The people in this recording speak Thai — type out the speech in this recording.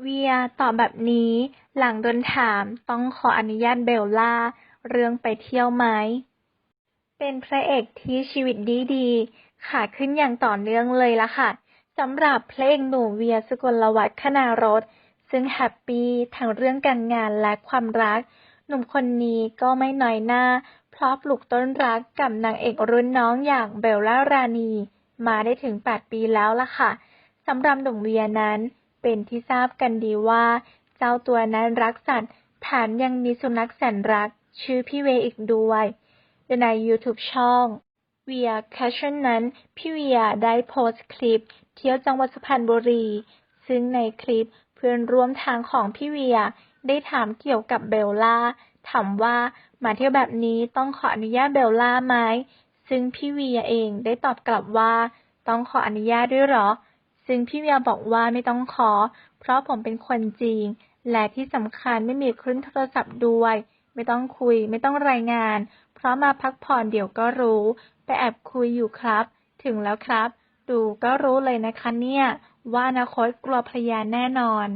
เวียตอบแบบนี้หลังโดนถามต้องขออนุญาตเบลล่า เรื่องไปเที่ยวไหม เป็นพระเอกที่ชีวิตดีดีๆขาขึ้นอย่างต่อเนื่องเลยละค่ะสำหรับเพลงหนุ่มเวียสกลวัฒน์คณารถซึ่งแฮปปี้ทั้งเรื่องการงานและความรัก หนุ่มคนนี้ก็ไม่น้อยหน้า เพราะปลูกต้นรักกับนางเอกรุ่นน้องอย่างเบลล่ารานีมาได้ถึง 8 ปีแล้วล่ะค่ะสำหรับหนุ่มเวียนั้น เป็นที่ทราบกันดีว่า เจ้าตัวนั้นรักสัตว์ แถมยังมีสุนัขแสนรัก ชื่อพี่เวอีกด้วยโดยใน YouTube ช่องเวียแคชชั่นนั้น พี่เวียได้โพสต์คลิป เที่ยวจังหวัดสุพรรณบุรี ซึ่งในคลิปเพื่อนร่วมทางของพี่เวียได้ถามเกี่ยวกับเบลล่า ถามว่ามาเที่ยวแบบนี้ต้องขออนุญาตเบลล่าไหม ซึ่งพี่เวียเองได้ตอบกลับว่า ต้องขออนุญาตด้วยหรอ ซึ่งพี่เวียบอกว่าไม่ต้องขอ เพราะผมเป็นคนจริง และที่สำคัญไม่มีคลื่นโทรศัพท์ด้วย ไม่ต้องคุย ไม่ต้องรายงาน เพราะมาพักผ่อนเดี๋ยวก็รู้ ไปแอบคุยอยู่ครับ ถึงแล้วครับ ดูก็รู้เลยนะคะเนี่ย ว่านาคตกลัวภรรยาแน่นอน